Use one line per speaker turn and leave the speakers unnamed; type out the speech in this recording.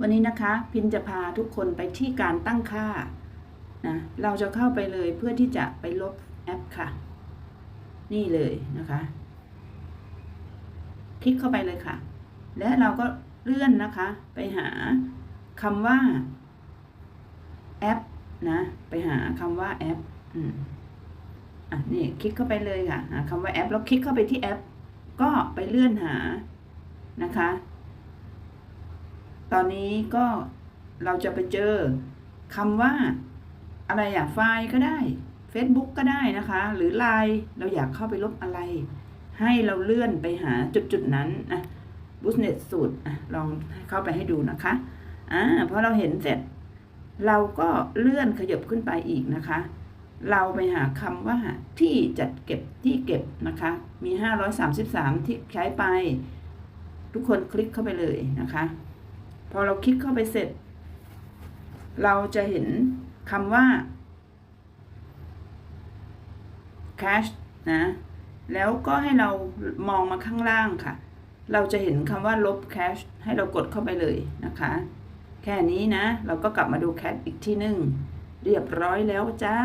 วันนี้นะคะพินจะพาทุกคนไปที่การตั้งค่านะเราจะเข้าไปเลยเพื่อที่จะไปลบแอปค่ะ นี่เลยนะคะ คลิกเข้าไปเลยค่ะ และเราก็เลื่อนนะคะ ไปหาคำว่าแอปนะไปหาคำว่าแอปอืมอะนี่คลิกเข้าไปเลยค่ะหาคำว่าแอปแล้วคลิกเข้าไปที่แอป ก็ไปเลื่อนหานะคะ อนนี้ก็เราจะไปเจอคำว่าอะไรอะไฟล์ก็ได้ Facebook ก็ได้นะคะ หรือ Line เราอยากเข้าไปลบอะไร ให้เราเลื่อนไปหาจุดจุดนั้นอะบุสเน็ตสูตรอะลองเข้าไปให้ดูนะคะอ่าพอเราเห็นเสร็จ เราก็เลื่อนขยับขึ้นไปอีกนะคะ เราไปหาคำว่าที่จัดเก็บที่เก็บนะคะ มี 533 ที่ใช้ไป ทุกคนคลิกเข้าไปเลยนะคะ พอเราคลิกเข้าไปเสร็จ เราจะเห็นคำว่า cache นะ แล้วก็ให้เรามองมาข้างล่างค่ะ เราจะเห็นคำว่าลบ cache ให้เรากดเข้าไปเลยนะคะ แค่นี้นะ เราก็กลับมาดูแคชอีกที่หนึ่ง เรียบร้อยแล้วจ้า